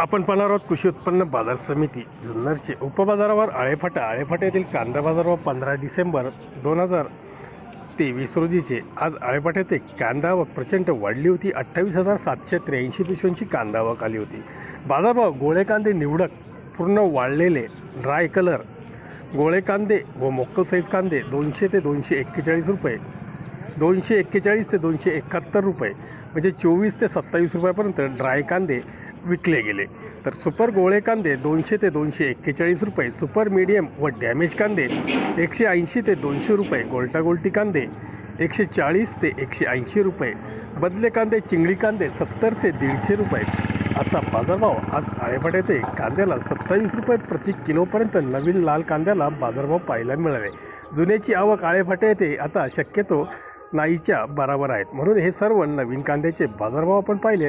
आपण पाहणार आहोत कृषी उत्पन्न बाजार समिती जुन्नरचे उपबाजारावर आळेफाटा आळेफाटा येथील कांदा बाजारावर पंधरा डिसेंबर दोन हजार तेवीस रोजीचे. आज आळेफाटा येथे कांदा आवक प्रचंड वाढली होती. अठ्ठावीस हजार सातशे त्र्याऐंशी पिशव्यांची कांदा आवक आली होती. बाजारभाव गोळे कांदे निवडक पूर्ण वाळलेले ड्राय कलर गोळे कांदे व मोक्कल साईज कांदे दोनशे ते दोनशे एक्केचाळीस रुपये. दोनशे एक्केचाळीस ते दोनशे एकाहत्तर रुपये म्हणजे चोवीस ते सत्तावीस रुपयापर्यंत ड्राय कांदे विकले गेले. तर सुपर गोळे कांदे दोनशे ते दोनशे एक्केचाळीस रुपये सुपर मीडियम व डॅमेज कांदे एकशे ऐंशी ते दोनशे रुपये गोलटागोल्टी कांदे एकशे चाळीस ते एकशे ऐंशी रुपये बदले कांदे चिंगळी कांदे सत्तर ते दीडशे रुपये. असा बाजारभाव आज आळेपाट येथे कांद्याला सत्तावीस रुपये प्रति किलोपर्यंत नवीन लाल कांद्याला बाजारभाव पाहायला मिळाले. जुन्याची आवक आळेफाटे येते. आता शक्यतो नाईच्या बराबर आहेत. म्हणून हे सर्व नवीन कांद्याचे बाजारभाव आपण पाहिले.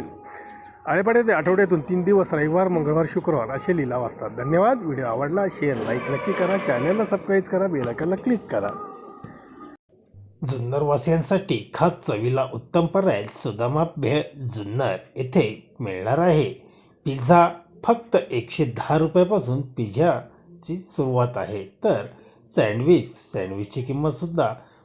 आळेपाट आठवड्यातून तीन दिवस रविवार मंगळवार शुक्रवार असे लिलाव असतात. धन्यवाद. व्हिडिओ आवडला शेअर लाईक नक्की करा. चॅनलला सबस्क्राईब करा. बेलायकनला क्लिक करा. जुन्नरवासियांसाठी खास चवीला उत्तम पर्याय सुदामा भेळ जुन्नर येथे मिळणार आहे. पिझ्झा फक्त एकशे दहा रुपयापासून पिझ्झाची सुरुवात आहे. तर सँडविच सँडविचची किंमतसुद्धा